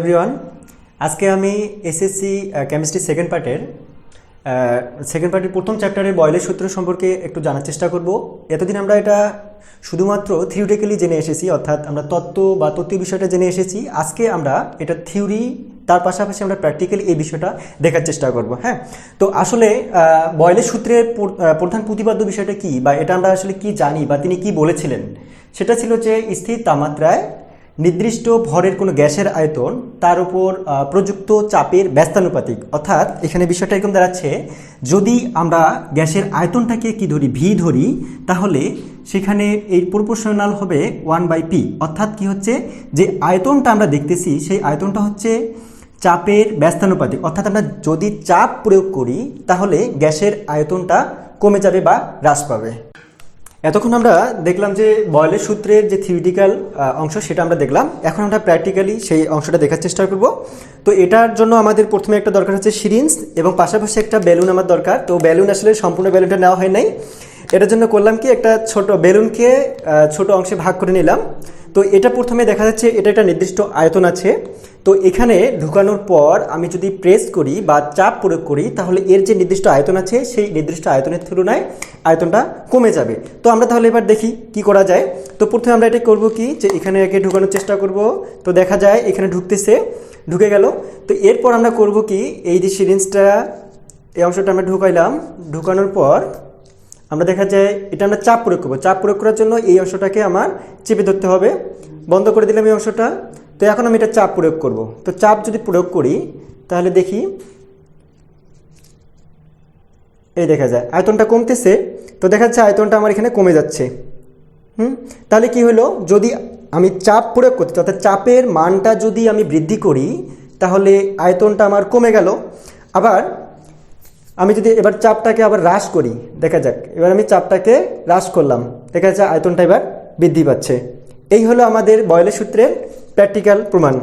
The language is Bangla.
এভরিওয়ান আজকে আমি এসএসসি কেমিস্ট্রি সেকেন্ড পার্টের সেকেন্ড পার্টের প্রথম চ্যাপ্টারের বয়লের সূত্র সম্পর্কে একটু জানার চেষ্টা করব। এতদিন আমরা এটা শুধুমাত্র থিওরিটিক্যালি জেনে এসেছি, অর্থাৎ আমরা তত্ত্ব বা তত্ত্বীয় বিষয়টা জেনে এসেছি। আজকে আমরা এটা থিওরি তার পাশাপাশি আমরা প্র্যাকটিক্যালি এই বিষয়টা দেখার চেষ্টা করব হ্যাঁ? তো আসলে বয়লের সূত্রের প্রধান প্রতিপাদ্য বিষয়টা কি বা এটা আমরা আসলে কি জানি বা তিনি কি বলেছিলেন? সেটা ছিল যে স্থির তাপমাত্রায় নির্দিষ্ট ভরের কোনো গ্যাসের আয়তন তার উপর প্রযুক্ত চাপের ব্যস্তানুপাতিক। অর্থাৎ এখানে বিষয়টা এরকম দাঁড়াচ্ছে, যদি আমরা গ্যাসের আয়তনটাকে কি ধরি ভি ধরি, তাহলে সেখানে এই প্রপোর্শনাল হবে ওয়ান বাই পি অর্থাৎ কি হচ্ছে, যে আয়তনটা আমরা দেখতেছি, সেই আয়তনটা হচ্ছে চাপের ব্যস্তানুপাতিক। অর্থাৎ আমরা যদি চাপ প্রয়োগ করি, তাহলে গ্যাসের আয়তনটা কমে যাবে বা হ্রাস পাবে। এতক্ষণ আমরা দেখলাম যে বয়লের সূত্রের যে থিওরিটিক্যাল অংশ সেটা আমরা দেখলাম। এখন আমরা প্র্যাকটিক্যালি সেই অংশটা দেখার চেষ্টা করব। তো এটার জন্য আমাদের প্রথমে একটা দরকার হচ্ছে সিরিঞ্জ এবং পাশাপাশি একটা বেলুন আমার দরকার। তো বেলুন আসলে সম্পূর্ণ বেলুনটা নেওয়া হয় নাই। এটার জন্য করলাম কি, একটা ছোট বেলুনকে ছোট অংশে ভাগ করে নিলাম। তো এটা প্রথমে দেখা যাচ্ছে এটা একটা নির্দিষ্ট আয়তন আছে। তো এখানে ঢুকানোর পর আমি যদি প্রেস করি বা চাপ প্রয়োগ করি, তাহলে এর যে নির্দিষ্ট আয়তন আছে, সেই নির্দিষ্ট আয়তনের তুলনায় আয়তনটা কমে যাবে। তো আমরা তাহলে এবার দেখি কি করা যায়। তো প্রথমে আমরা এটা করব কি, যে এখানে একে ঢুকানোর চেষ্টা করব। তো দেখা যায় এখানে ঢুকতেছে, ঢুকে গেল। তো এরপর আমরা করব কি, এই যে সিরিঞ্জটা, এই অংশটা আমরা ঢুকাইলাম। ঢুকানোর পর আমরা দেখা যায়, এটা আমরা চাপ প্রয়োগ করব। চাপ প্রয়োগ করার জন্য এই অংশটাকে আমার চেপে ধরতে হবে। বন্ধ করে দিলাম এই অংশটা। তো এখন আমি এটা চাপ প্রয়োগ করব। তো চাপ যদি প্রয়োগ করি, তাহলে দেখি, এই দেখা যায়, আয়তনটা কমতেছে। তো দেখা যাচ্ছে আয়তনটা আমার এখানে কমে যাচ্ছে। হুম? তাহলে কি হলো? যদি আমি চাপ প্রয়োগ করতে, অর্থাৎ চাপের মানটা যদি আমি বৃদ্ধি করি, তাহলে আয়তনটা আমার কমে গেল। আবার আমি যদি এবার চাপটাকে আবার হ্রাস করি, দেখা যাক, এবার আমি চাপটাকে হ্রাস করলাম, দেখা যাচ্ছে আয়তনটা এবার বৃদ্ধি পাচ্ছে। এই হলো আমাদের বয়লের সূত্রের প্র্যাকটিক্যাল প্রমাণ।